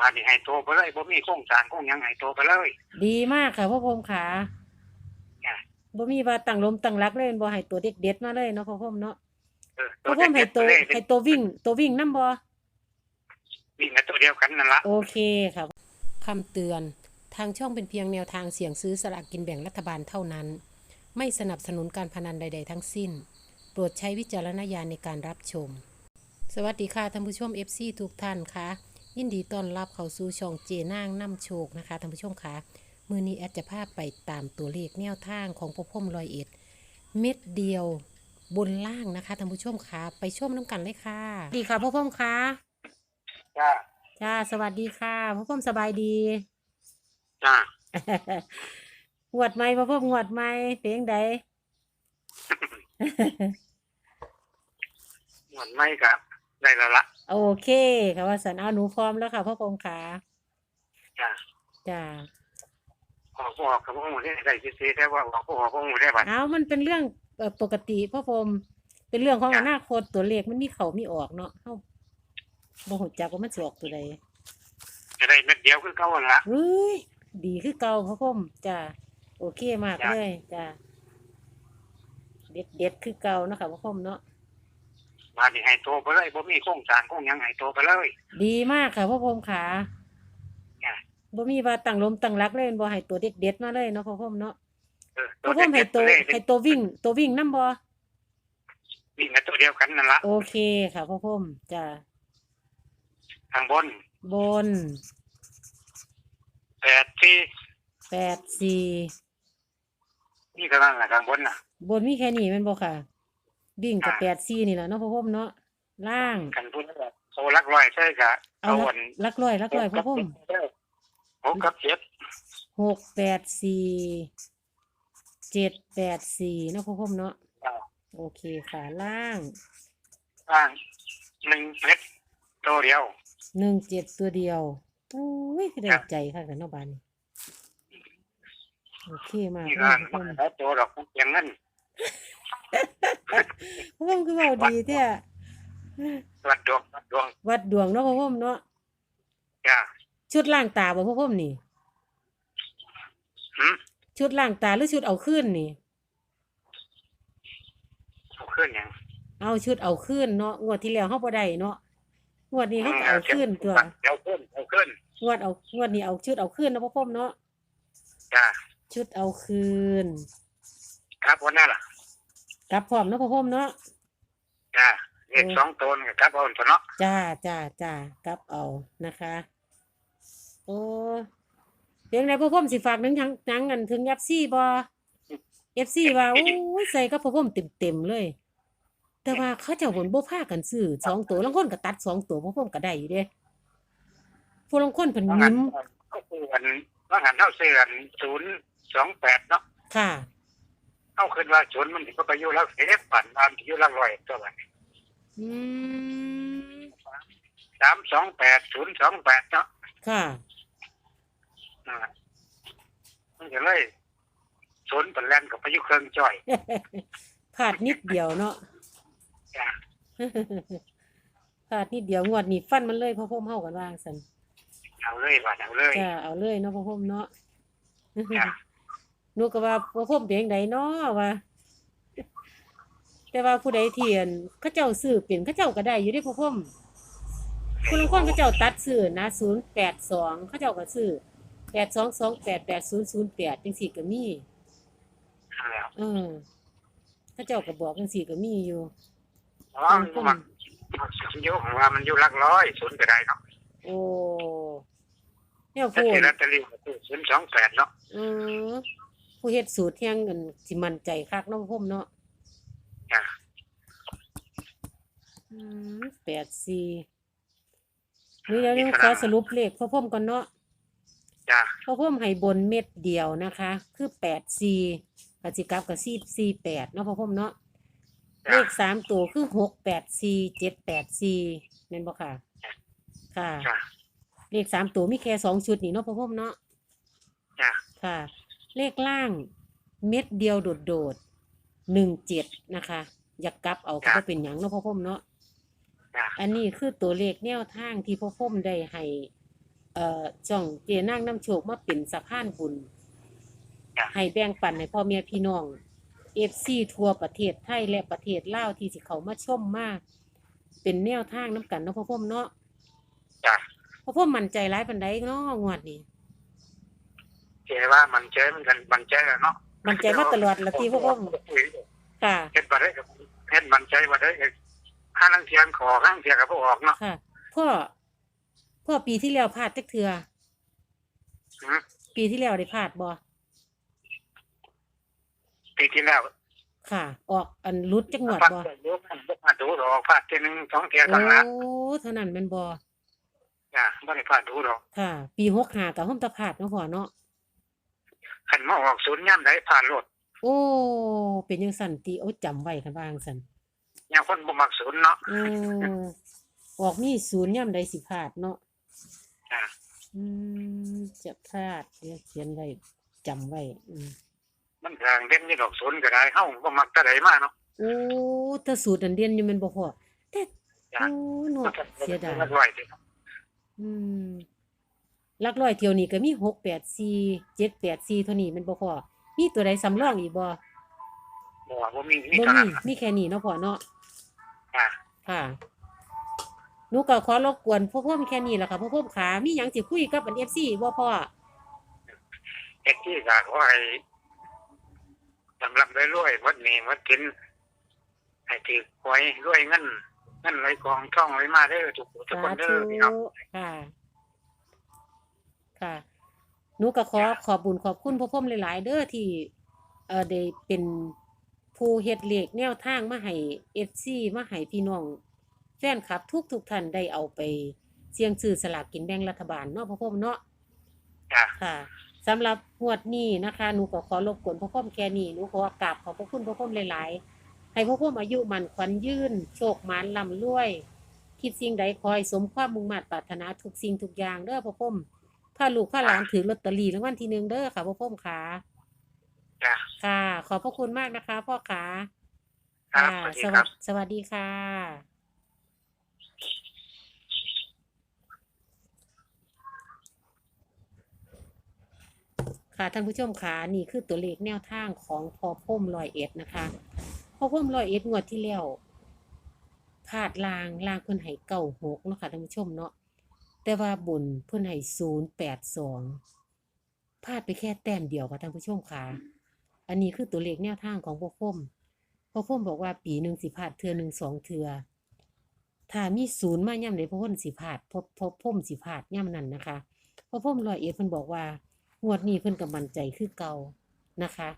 บาดนี้ให้โตไปเลยบ่มีโครงสร้างโครงหยังให้โตไปเลย ดีมากค่ะพ่อพรหมขาจ้ะ บ่มีว่าตั้งลมตั้งรักเลยบ่ให้ตัวเด็ดๆมาเลยเนาะพ่อพรหมเนาะเออพ่อพรหมให้ตัวเด็ดๆไปเลยให้ตัววิ่ง ตัววิ่งนํบ่ วิ่งกับตัวเดียวกันนั่นละ โอเคค่ะคำเตือนทางช่องเป็นเพียงแนวทางเสี่ยงซื้อสลากกินแบ่งรัฐบาลเท่านั้น ไม่สนับสนุนการพนันใด ๆ ทั้งสิ้น โปรดใช้วิจารณญาณในการรับชม สวัสดีค่ะท่านผู้ชม FC ทุกท่านค่ะ ยินดีต้อนรับเข้าสู่ช่องเจนางน้ำโชคนะคะท่านผู้ชมค่ะมือนี้แอดจะพาไปตามตัวเลขแนวทางของพ่อพ่มรอยเอ็ด เม็ดเดียวบนล่างนะคะท่านผู้ชมค่ะไปชมน้ำกันเลยค่ะ ดีค่ะพ่อพ่มค่ะจ้าจ้าสวัสดีค่ะพ่อพ่มสบายดี จ้างวดไหมพ่อพ่องวดไหมเพลงใดเหมือนไม่กับได้และละ โอเคค่ะว่าสันเอาหนูพร้อมแล้วค่ะพ่อพงขาจ้าจ้าออกบ่ออกกับพวกหมูได้ได้ซื้อๆแต่ว่าออกบ่ออกพวกหมูได้บัด เอามันเป็นเรื่องเอ่อปกติพ่อพรหมเป็นเรื่องของจ้ะ อนาคตตัวเลขมันมีเขามีออกเนาะเฮาบ่ฮู้จักว่ามันสิออกตัวใดจะได้เม็ดเดียวคือเก่าหั่นละ เฮ้ยดีคือเก่าพ่อพรหมจ้าโอเคมากจ้ะ เลยจ้าเด็ดเด็ดๆคือเก่าเนาะค่ะพ่อพรหมเนาะ บาดนี้ให้โตไปเลยบ่มีโครงสร้างโครงหยังให้โตไปเลย ดีมากค่ะพ่อพรหมขาจ้ะ บ่มีว่าตั้งลมตั้งรักเลยบ่ให้ตัวเด็ดๆมาเลยเนาะพ่อพรหมเนาะเออพ่อพ่อมให้ตัวเด็ดๆไปเลยให้ตัววิ่ง ตัววิ่งน้ำบอวิ่งกับตัวเดียวกันนั่นละโอเคค่ะพ่อพ่อมจ้ะทางบนบนแปดที่แปดสี่นี่เท่านั้นแหละทางบนน่ะ บนมีแค่นี้แมันบ่ค่ะ วิ่งกับอ่าแปดสี่นี่แหละเนาะพ่อพ่อมเนาะล่างกันพูดแบบโซลักร้อยใช่กะเอาเอาลัวักนลักร้อยลักร้อยพ่อพ่อมหกกับเจ็ดหกแปดสี่เจ็ดแปดสี่เนาะพ่อพ่อมเนาะอ่าโอเคค่ะล่าง ล่างหนึ่งเม็ดตัวเดียวหนึ่งเจ็ดตัวเดียวโอ้ยได้ครับใจค่ะกันเนาะบานนี้โอเคมากนี่เลล่ายงพ่อมาพ่อมแล้วตัวดอกอย่างนั้น พ่อพ่อมคือเบาดีแท้วัดดวงวัดดวงวัดดวงเนาะพ่อพ่อมเนาะจ้าชุดล่างตาบ่พ่อพ่อมนี่หืมชุดล่างตาหรือชุดเอาขึ้นนี่เอาขึ้นอย่างเอาชุดเอาขึ้นเนาะงวดที่แล้วเฮาบ่ได้เนาะงวดนี้เฮาก็เอาขึ้นตัวเอาขึ้นเอาขึ้นงวดเอางวดนี้เอาชุดเอาขึ้นนะพ่อพ่อมเนาะจ้าชุดเอาคืน ครับวันนั้นล่ะ กลับพร้อมเนาะพ่อพ่อมเนาะจ้าเลขสองตัวนี่ครับเอาตัวเนาะจ้าจ้าจ้ากลับเอานะคะ โอ้เพียงใดพ่อพ่อมสิฝากหนึงทั้งทั้งกันถึง FC บ่ FC ว่าโอ้ยใส่กับพ่อพ่อมเต็มๆเลย แต่ว่าเขาเจ้าบ่นบ่พากันซื้อสองตัวลางคนก็ตัดสองตัวพ่อพ่อมก็ได้อยู่เด้ผู้ลางคนเพิ่นว่างั้ยิ้นมก็คือวันว่างั้นเท่าเสื่อนศูนย์สองแปดเนาะค่ะ เอาขึ้นว่าศูนย์มันถึงก็ไปอยู่แล้วเสียฝันตามที่อยู่หลักร้อยตัววันอืมสามสองแปดศูนย์สองแปดเนาะค่ะนั่นล่ะมันจะเลยศูนย์เป็นแลนกับพายุเครื่องจ่อยพลาดนิดเดียวเนาะ จ้าพลาดนิดเดียวงวดนี้ฟันมันเลยพ่อพ่อมเฮากันว่าจั่งซั่นเอาเลยว่าเอาเลย จ้าเอาเลยเนาะพ่อพ่อมเนาะ จ้าห นูก็ว่าพ่อพ่อมเป็นจังไดเนาะว่า แต่ว่าผู้ใดที่อั่นเขาเจ้าซื้อเป็นเขาเจ้าก็ได้อยู่เด้พ่อพ่อมคนลางคนเขาเจ้าตัดซื้อนะ082เขาเจ้าก็ซื้อ82288008จังซี่ก็มีเอาแล้วเออเขาเจ้าก็บอกจังซี่ก็มีอยู่อ๋อมันมันอยู่ของว่ามันอยู่หลักร้อยศูนย์ก็ได้เนาะโอ้แนวถ้าผู้เสียลอตเตอรี่ก็คือศูนย์สองแปดเนาะเออ ผู้เฮ็ดสูตรเที่ยงเงินสิมั่นใจคักเน้องพ่อมเนาะจ้าอืมแปดสี่นี่เดี๋ยวนี้ขอสรุปเลขพ่อพ่อมก่อนเนาะ จ้าพ่อพ่อมให้บนเม็ดเดียวนะคะ คือแปดสี่กสิกลับกับสี่สี่แปดเนาะพ่อพ่อมเนาะเลจ้าขสามตัวคือหกแปดสี่เจ็ดแปดสี่แม่นบ่ค่ะ ค่ะ จ้าเลขสามตัวมีแค่สองชุดนี่เนาะพ่อพ่อมเนาะจ้าค่ะ เลขล่างเม็ดเดียวโดดๆหนึ่งเจ็ดนะคะ อยากกลับเอาก็บ่เป็นหยังเนาะพ่อพ่อมเนาะจ้าอันนี้คือตัวเลขแนวทางที่พ่อพ่อมได้ให้เอ่อ่อช่องเจนางน้ำโชคมาเป็นสะพานบุญจ้ะให้แบ่งปันให้พ่อแม่พี่น้อง FC ทั่วประเทศไทยและประเทศลาวที่สิเขามาชมมาก เป็นแนวทางน้ำกันเนาะพ่อพ่อมเนาะจ้ะพ่อพ่อมมั่นใจร้ายปันใดเนาะงวดนี้เจว่ามันเจมันกันมันเจแล้วเนาะมั่นใจมาตลอดละที่พ่อพ่อมค่ะเฮ็ดบ่ได้ก็เฮ็ดมันใจบ่ได้ก็ห้าลังเทียนขอข้างเทียก็บ่ออกเนาะค่ะพ่อพ่อปีที่แล้วพลาดจักเทือหือปีที่แล้วได้พลาดบ่ปีที่แล้วค่ะ ออกอันรุดจักงวดฟาดบ่เยอะมันบ่ฟาดดูดอกฟาดทีหนึงสองเทียโอ้เท่านั้นละเท่านั้นแม่นบ่จ้ะบ่ได้ฟาดดูดอกค่ะ ปี65ก็ห้มตะพลาดเนาะพ่อเนาะ คันมาออกศูนย์ย่ำได้ผ่านรถโอ้ เป็นจังซั่นติเอาจำไว้คันว่าจังซั่นยังคนบ่มักศูนย์เนาะเออออกมีศูนย์ย่ำใดสิพลาดเนาะจ้ะอืมจะพลาดเดี๋ยวเขียนไว้จำไว้อืมมันทางเด่นนี่ดอกศูนย์ก็ได้เฮาบ่มักแต่ใดมาเนาะโอ้ถ้าสูตรอันเดียนอยู่แม่นบ่พอแต่จ้ะโอ้เนาะเสียดายมันไว้สิอืมห ลักร้อยเที่ยวนี้ก็มี6 8 4 7 8 4เท่านี้แมันบ่พอมีตัวใดสำรองอีกบ่บ่บ่มีมีบ่เท่านั้มีนมีแค่นี้เนาะพ่อเนาะจ้ะค่ะหนูก็ขอรบกวนพ่อพ่อมแค่นี้แหละค่ะพ่อพ่อมขามีหยังสิคุยกับอัน FC บ่พ่อเฮ็ดที่ก็ขอให้สำหรับได้รวยวัดนี้วัดกินให้ถือหวยรวยเงินเงินไหลกองท่องไหลมาเด้อทุกผู้ทุกสาคนเด้ธุอพี่น้อง ค่ะ ค่ะหนูก็ขอขอบบุญขอบคุณพ่อพ่อมหลาย ๆ เด้อที่เอ่อได้เป็นผู้เฮ็ดเลขแนวทางมาให้ FC มาให้พี่น้องแฟนคลับ ทุกทุกๆท่านได้เอาไป เสี่ยงซื้อสลากกินแบ่งรัฐบาลเนาะพ่อพ่อมเนาะจ้ะค่ะสำหรับงวดนี้นะคะหนูก็ขอรบกวนพ่อพ่อมแค่นี้หนูขอกราบขอบพระคุณพ่อพ่อมหลาย ๆ ให้พ่อพ่อมอายุมันขวัญยืนโชคหมานลำรวย คิดสิ่งใดคอยสมความมุ่งมั่นปรารถนาทุกสิ่งทุกอย่างเด้อพ่อพ่อมพาลูกพาหลานถือลอตเตอรี่รางวัลที่หนึ่งเด้อค่ะพ่อพ่อมขาจ้ะ ค่ะ ขอบพระคุณมากนะคะ พ่อขาครับค่ะสวัสดีสควัรัสบสวัสดีค่ะ ค่ะท่านผู้ชมค่ะนี่คือตัวเลขแนวทางของพอพ่มลอยเอ็ดนะคะพอพ่มลอยเอ็ดงวดที่แล้วพลาดลางลางเพิ่นให้เก้าหกเนาะค่ะท่านผู้ชมเนาะ แต่ว่าบุญเพิ่อนให้ศูนย์แปดสองพลาดไปแค่แต้มเดียวค่ะท่านผู้ชมค่ะ อันนี้คือตัวเลขแนวทางของพวกพ่มพวกพ่มบอกว่าปีหนึ่งสิพลาดเทือหนึ่งสองเทือถ้ามีศูนย์มาย่ำใดพวกพ่มสิพลาดพบพบพ่มสิพลาดย่ำนั้นนะคะพ่อพ่มลอยเอ็ดเพิ่นบอกว่างวดนี้เพิ่นก็มั่นใจคือเก่านะคะ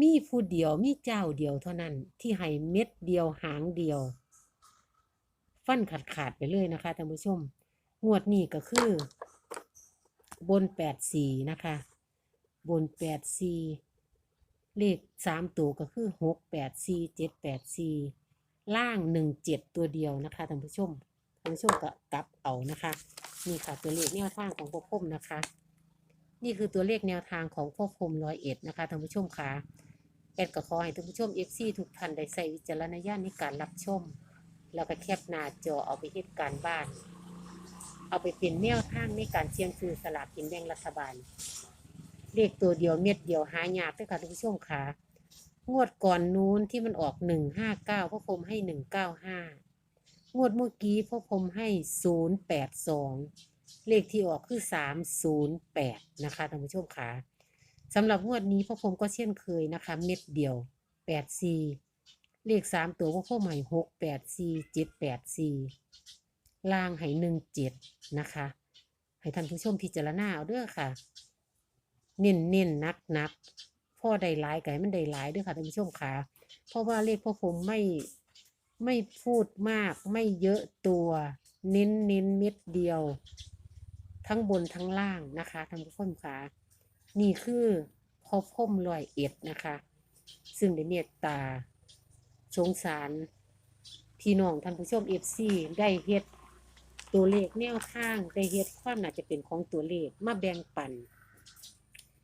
มีผู้เดียวมีเจ้าเดียวเท่านั้นที่ให้เม็ดเดียวหางเดียว ฟันขาดขาดไปเลยนะคะท่านผู้ชม งวดนี้ก็คือ บนแปดสี่นะคะ บนแปดสี่เลขสามตัวก็คือหกแปดสี่เจ็ดแปดสี่ล่างหนึ่งเจ็ดตัวเดียวนะคะท่านผู้ชมท่านผู้ชมก็กลับเอานะคะนี่ค่ะตัวเลขแนวทางของพวกผมนะคะ นี่คือตัวเลขแนวทางของพวกผมร้อยเอ็ดนะคะท่านผู้ชมค่ะแอดก็ขอให้ท่านผู้ชมเอฟซีทุกท่านได้ใส่วิจารณญาณในการรับชม แล้วก็แคปหน้าจอเอาไปเหตุการณ์บ้าน เอาไปเป็นแนวทางในการเสี่ยงซื้อสลากกินแบ่งรัฐบาล เลขตัวเดียวเม็ดเดียวหายากด้วยค่ะท่านผู้ชมค่ะงวดก่อนนู้นที่มันออกหนึ่งห้าเก้าพ่อคมให้หนึ่งเก้าห้างวดเมื่อกี้พ่อคมให้ศูนย์แปดสองเลขที่ออกคือสามศูนย์แปดนะคะท่านผู้ชมค่ะสำหรับงวดนี้พ่อคมก็เช่นเคยนะคะ เม็ดเดียวแปดสี่เลขสามตัวพ่อคมให้หกแปดสี่เจ็ดแปดสี่ ล่างให้หนึ่งเจ็ดนะคะ ให้ท่านผู้ชมพิจารณาเอาเด้อค่ะ เน้นเน้นนักนักพ่อได้หลายไก่มันได้หลายเด้วยค่ะท่านผู้ชมค่ะ เพราะว่าเลขพ่อผมไม่ไม่พูดมากไม่เยอะตัว เน้นเน้นเม็ดเดียว ทั้งบนทั้งล่างนะคะท่านผู้ชมค่ะ นี่คือพ่อพ่มลอยเอ็ดนะคะ ซึ่งได้เมตตาสงสารพี่น้องท่านผู้ชมเอฟซีได้เฮ็ด ตัวเลขแนวทางได้เฮ็ดความน่าจะเป็นของตัวเลขมาแบ่งปัน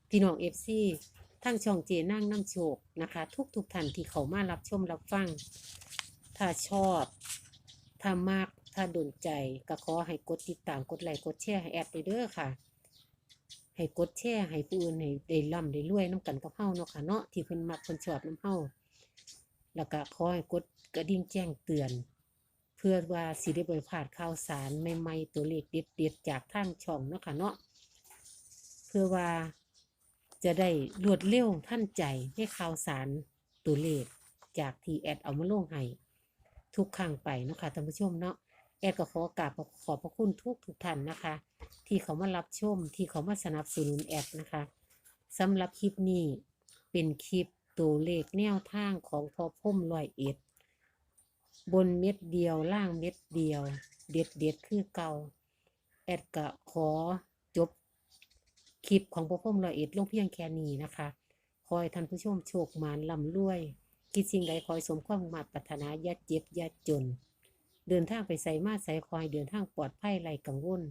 พี่น้องเอฟซีทั้งช่องเจนั่งน้ำโชคนะคะ ทุกทุกท่านที่เขามารับชมรับฟัง ถ้าชอบถ้ามากถ้าโดนใจก็ขอให้กดติดตามกดไลค์กดแชร์ให้แอดเด้อค่ะ ให้กดแชร์ให้ผู้อื่นให้ได้ร่ำได้รวยน้ำกันกับเฮาเนาะค่ะเนาะที่เพิ่นมักเพิ่นชอบน้ำเฮาแล้วก็ขอให้กดกระดิ่งแจ้งเตือน พื่อว่าสิได้บ่พาดข่าวสารใหม่ๆตัวเลขเด็ดๆจากทางช่องเนาะค่ะเนาะเพื่อว่าจะได้รวดเร็วทันใจให้ข่าวสารตัวเลขจากทีแอดเอามาลงให้ทุกครั้งไปเนาะค่ะท่านผู้ชมเนาะแอดก็ขอกราบขอบพระคุณทุกทุกท่านนะคะ ที่เขามารับชมที่เขามาสนับสนุนแอดนะคะสำหรับคลิปนี้เป็นคลิปตัวเลขแนวทางของพอพุ่มลอยเอ็ด บนเม็ดเดียวล่างเม็ดเดียว เด็ดเด็ดคือเก่า แอดก็ขอจบคลิปของพ่อพุ่มลอยเอ็ดลงเพียงแค่นี้นะคะ คอยท่านผู้ชมโชคมานลำรวย คิดสิ่งใดคอยสมความมาปรารถนาย่าเจ็บย่าจน เดินทางไปใส่มาใส่คอยเดินทางปลอดภัยไรกังวล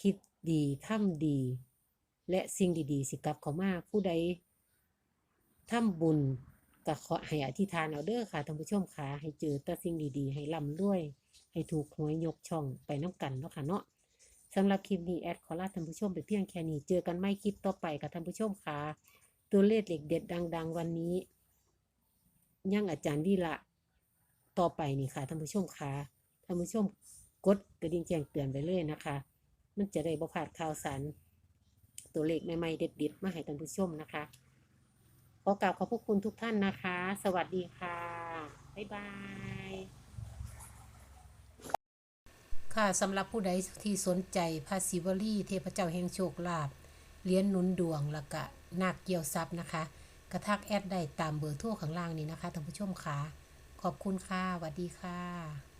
คิดดีทำดี และสิ่งดีๆ สิกลับเขามาผู้ใดทำบุญ ก็ขอให้อธิษฐานเอาเด้อค่ะท่านผู้ชมค่ะ ให้เจอแต่สิ่งดีๆ ให้ร่ำรวย ให้ถูกหวยยกช่องไปน้ำกันเนาะค่ะเนาะสำหรับคลิปนี้แอดขอลาท่านผู้ชมไปเพียงแค่นี้ เจอกันไม่คลิปต่อไปกับท่านผู้ชมค่ะ ตัวเลขเด็กเด็ดดัง ๆ วันนี้ยังอาจารย์ดีละต่อไปนี่ค่ะท่านผู้ชมค่ะท่านผู้ชมกดกระดิ่งแจ้งเตือนไปเลยนะคะ มันจะได้บ่พลาดข่าวสารตัวเลขใหม่ๆเด็ดๆมาให้ท่านผู้ชมนะคะ ขอกราบขอบพระคุณทุกท่านนะคะ สวัสดีค่ะ บ๊ายบาย ค่ะสำหรับผู้ใดที่สนใจพระศิวลีเทพเจ้าแห่งโชคลาภเหรียญหนุนดวงแล้วก็นาคเกี่ยวทรัพย์นะคะ กระทักแอดได้ตามเบอร์โทั่วข้างล่างนี้นะคะท่านผู้ชมค่ะ ขอบคุณค่ะสวัสดีค่ะ